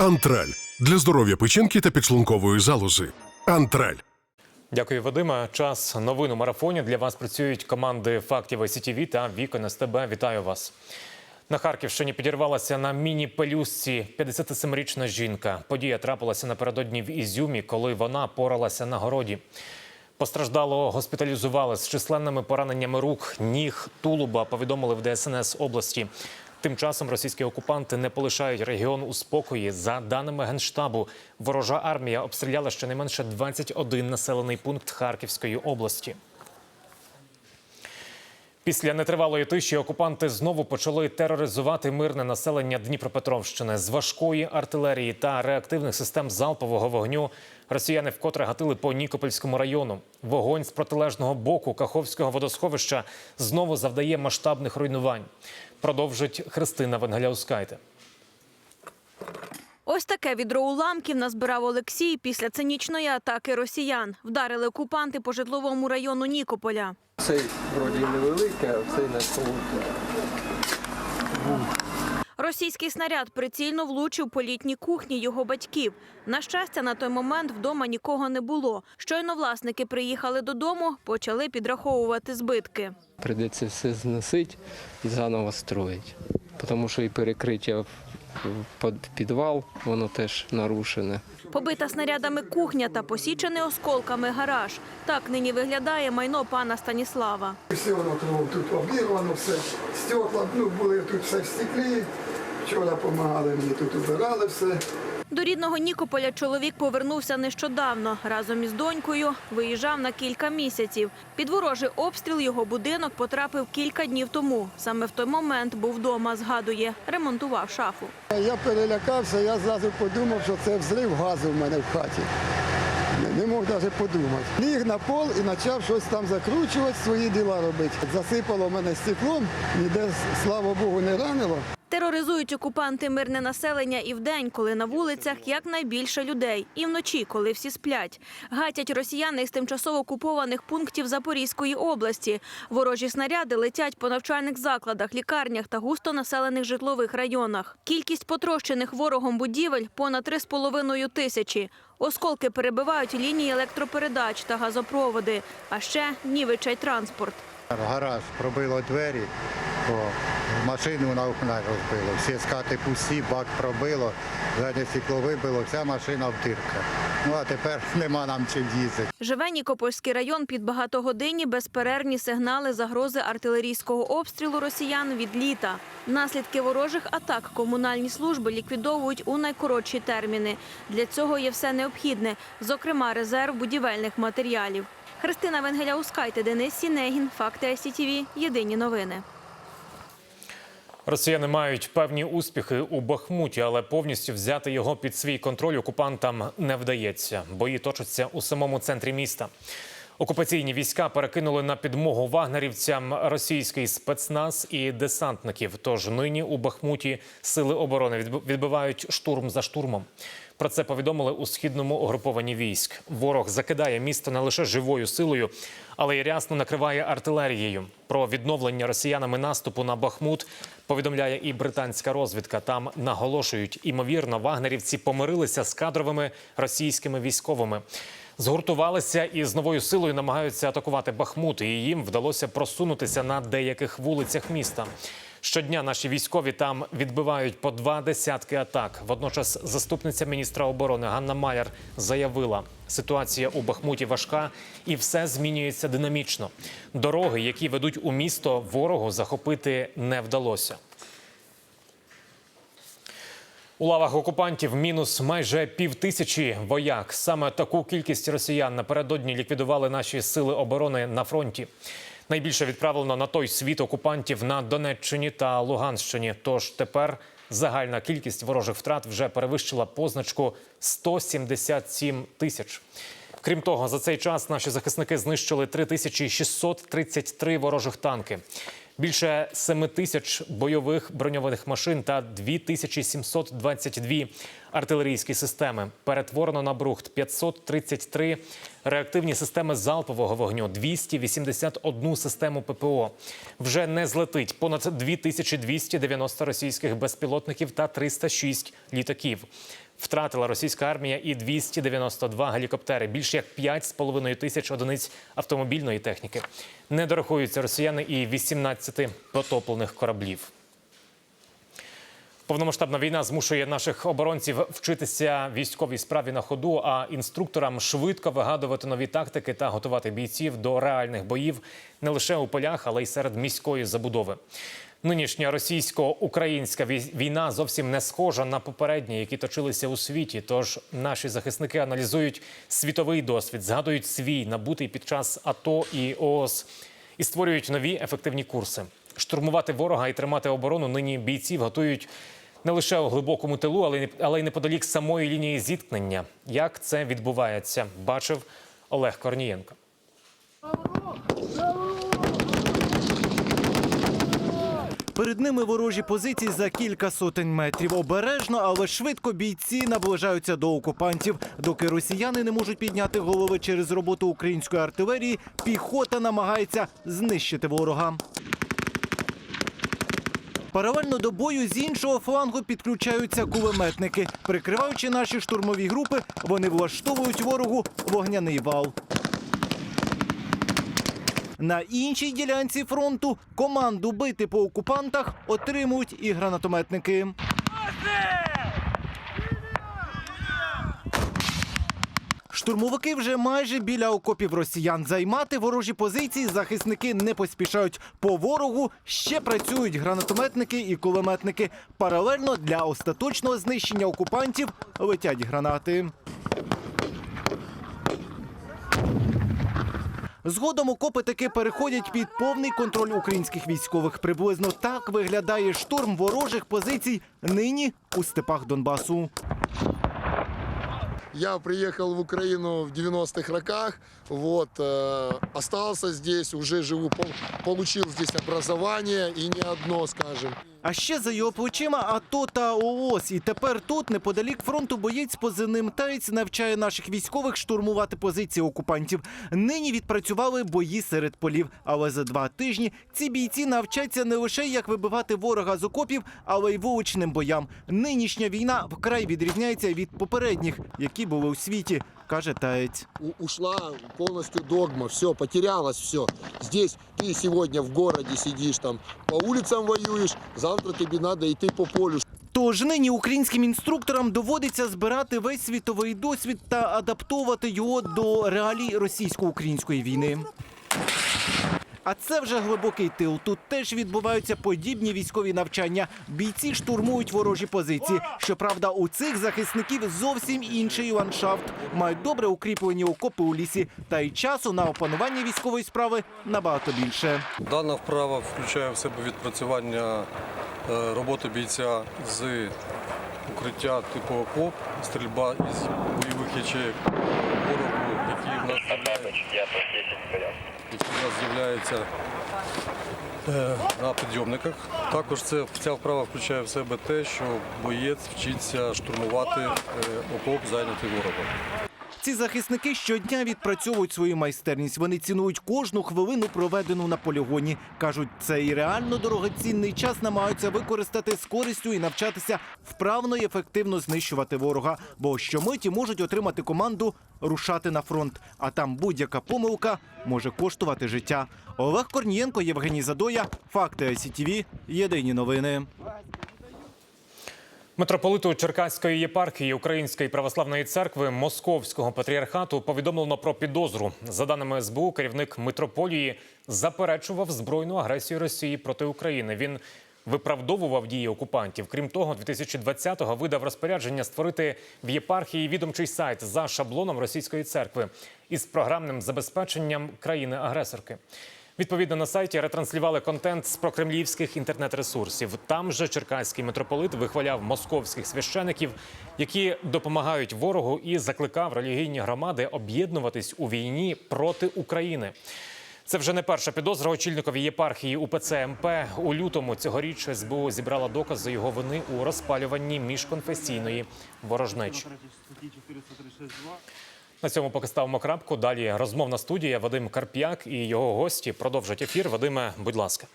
Антраль для здоров'я печінки та підшлункової залози. Антраль. Дякую, Вадиме. Час новин у марафоні. Для вас працюють команди фактів СІТВ та Вікон СТБ. Вітаю вас. На Харківщині підірвалася на міні-пелюстці 57-річна жінка. Подія трапилася напередодні в Ізюмі, коли вона поралася на городі. Постраждалого госпіталізували з численними пораненнями рук, ніг, тулуба. Повідомили в ДСНС області. Тим часом російські окупанти не полишають регіон у спокої. За даними генштабу, ворожа армія обстріляла щонайменше 21 населений пункт Харківської області. Після нетривалої тиші окупанти знову почали тероризувати мирне населення Дніпропетровщини з важкої артилерії та реактивних систем залпового вогню. Росіяни вкотре гатили по Нікопольському району. Вогонь з протилежного боку Каховського водосховища знову завдає масштабних руйнувань. Продовжить Христина Венгеляускайте. Ось таке відро уламків назбирав Олексій після цинічної атаки росіян. Вдарили окупанти по житловому району Нікополя. Цей вроді невеликий, а цей на солодкий. Російський снаряд прицільно влучив по літній кухні його батьків. На щастя, на той момент вдома нікого не було. Щойно власники приїхали додому, почали підраховувати збитки. Прийдеться все зносити і заново строїти. Тому що і перекриття в підвал, воно теж нарушене. Побита снарядами кухня та посічений осколками гараж. Так нині виглядає майно пана Станіслава. Все воно тут, обірвано, все стекла, ну, були тут все в стеклі. Вчора допомагали мені, тут убирали все. До рідного Нікополя чоловік повернувся нещодавно. Разом із донькою виїжджав на кілька місяців. Під ворожий обстріл його будинок потрапив кілька днів тому. Саме в той момент був вдома, згадує, ремонтував шафу. Я перелякався, я зразу подумав, що це взрив газу в мене в хаті. Не- мог навіть подумати. Ліг на пол і почав щось там закручувати, свої діла робити. Засипало мене стеклом, ніде, слава Богу, не ранило. Тероризують окупанти мирне населення і вдень, коли на вулицях якнайбільше людей, і вночі, коли всі сплять. Гатять росіяни із тимчасово окупованих пунктів Запорізької області. Ворожі снаряди летять по навчальних закладах, лікарнях та густонаселених житлових районах. Кількість потрощених ворогом будівель понад 3,5 тисячі. Осколки перебивають лінії електропередач та газопроводи, а ще нівечать транспорт. Гараж пробило двері, о, машину на окна розбило. Всі скати пусті, бак пробило, заднє стекло вибило, вся машина в дирках. Ну а тепер нема нам чим їздити. Живе Нікопольський район під багатогодинні безперервні сигнали загрози артилерійського обстрілу росіян від літа. Наслідки ворожих атак комунальні служби ліквідовують у найкоротші терміни. Для цього є все необхідне, зокрема резерв будівельних матеріалів. Христина Венгеляускайте, Денис Сінегін, Факти СІТВ. Єдині новини. Росіяни мають певні успіхи у Бахмуті, але повністю взяти його під свій контроль окупантам не вдається. Бої точаться у самому центрі міста. Окупаційні війська перекинули на підмогу вагнерівцям російський спецназ і десантників. Тож нині у Бахмуті сили оборони відбивають штурм за штурмом. Про це повідомили у східному угрупованні військ. Ворог закидає місто не лише живою силою, але й рясно накриває артилерією. Про відновлення росіянами наступу на Бахмут повідомляє і британська розвідка. Там наголошують, імовірно, вагнерівці помирилися з кадровими російськими військовими. Згуртувалися і з новою силою намагаються атакувати Бахмут. І їм вдалося просунутися на деяких вулицях міста. Щодня наші військові там відбивають по два десятки атак. Водночас, заступниця міністра оборони Ганна Маляр заявила, ситуація у Бахмуті важка і все змінюється динамічно. Дороги, які ведуть у місто, ворогу захопити не вдалося. У лавах окупантів мінус майже півтисячі вояк. Саме таку кількість росіян напередодні ліквідували наші сили оборони на фронті. Найбільше відправлено на той світ окупантів на Донеччині та Луганщині. Тож тепер загальна кількість ворожих втрат вже перевищила позначку 177 тисяч. Крім того, за цей час наші захисники знищили 3633 ворожих танки. Більше 7 тисяч бойових броньованих машин та 2722 артилерійські системи. Перетворено на брухт 533 реактивні системи залпового вогню, 281 систему ППО. Вже не злетить понад 2290 російських безпілотників та 306 літаків. Втратила російська армія і 292 гелікоптери, більше як 5,5 тисяч одиниць автомобільної техніки. Не дорахуються росіяни і 18 потоплених кораблів. Повномасштабна війна змушує наших оборонців вчитися військовій справі на ходу, а інструкторам швидко вигадувати нові тактики та готувати бійців до реальних боїв не лише у полях, але й серед міської забудови. Нинішня російсько-українська вій- війна зовсім не схожа на попередні, які точилися у світі. Тож наші захисники аналізують світовий досвід, згадують свій набутий під час АТО і ООС і створюють нові ефективні курси. Штурмувати ворога і тримати оборону нині бійців готують не лише у глибокому тилу, але й але й неподалік самої лінії зіткнення. Як це відбувається, бачив Олег Корнієнко. Перед ними ворожі позиції за кілька сотень метрів. Обережно, але швидко бійці наближаються до окупантів. Доки росіяни не можуть підняти голови через роботу української артилерії, піхота намагається знищити ворога. Паралельно до бою з іншого флангу підключаються кулеметники. Прикриваючи наші штурмові групи, вони влаштовують ворогу вогняний вал. На іншій ділянці фронту команду бити по окупантах отримують і гранатометники. Штурмовики вже майже біля окопів росіян. Займати ворожі позиції захисники не поспішають. По ворогу ще працюють гранатометники і кулеметники. Паралельно для остаточного знищення окупантів летять гранати. Згодом окопи таки переходять під повний контроль українських військових. Приблизно так виглядає штурм ворожих позицій нині у степах Донбасу. Я приехал в Украину в 90-х роках, вот, э, остался здесь, уже живу, пол- получил здесь образование и не одно, скажем. А ще за його плечима АТО та ООС. І тепер тут, неподалік фронту, боєць позивним Таєць навчає наших військових штурмувати позиції окупантів. Нині відпрацювали бої серед полів. Але за два тижні ці бійці навчаться не лише як вибивати ворога з окопів, але й вуличним боям. Нинішня війна вкрай відрізняється від попередніх, які були у світі, каже Таєць. Ушла полностью догма, все, потерялось все. Здесь ты сегодня в городе сидишь, там, по улицам воюешь, завтра тебе надо идти по полю, Тож нині українським інструкторам доводиться збирати весь світовий досвід та адаптовувати його до реалій російсько-української війни. А це вже глибокий тил. Тут теж відбуваються подібні військові навчання. Бійці штурмують ворожі позиції. Щоправда, у цих захисників зовсім інший ландшафт. Мають добре укріплені окопи у лісі, та й часу на опанування військової справи набагато більше. Дана вправа включає в себе відпрацювання е, роботи бійця з укриття типу окоп, стрільба із бойових ячеїк ворогу, який в нас з'являється е, на підйомниках. Також це, ця вправа включає в себе те, що боєць вчиться штурмувати е, окоп, зайнятий ворогом. Ці захисники щодня відпрацьовують свою майстерність. Вони цінують кожну хвилину, проведену на полігоні. кажуть, цей реально дорогоцінний час намагаються використати з користю і навчатися вправно і ефективно знищувати ворога. Бо щомиті можуть отримати команду рушати на фронт. А там будь-яка помилка може коштувати життя. Олег Корнієнко, Євгеній Задоя, факти ICTV, Єдині новини. Митрополиту Черкаської єпархії Української православної церкви Московського патріархату повідомлено про підозру. За даними СБУ, керівник митрополії заперечував збройну агресію Росії проти України. Він виправдовував дії окупантів. Крім того, 2020-го видав розпорядження створити в єпархії відомчий сайт за шаблоном російської церкви із програмним забезпеченням країни-агресорки. Відповідно, на сайті ретранслювали контент з прокремлівських інтернет-ресурсів. Там же черкаський митрополит вихваляв московських священиків, які допомагають ворогу і закликав релігійні громади об'єднуватись у війні проти України. Це вже не перша підозра очільникові єпархії УПЦ МП. У лютому цьогоріч СБУ зібрала докази його вини у розпалюванні міжконфесійної ворожнечі. На цьому поки ставимо крапку. Далі розмовна студія Вадим Карп'як і його гості продовжать ефір. Вадиме, будь ласка.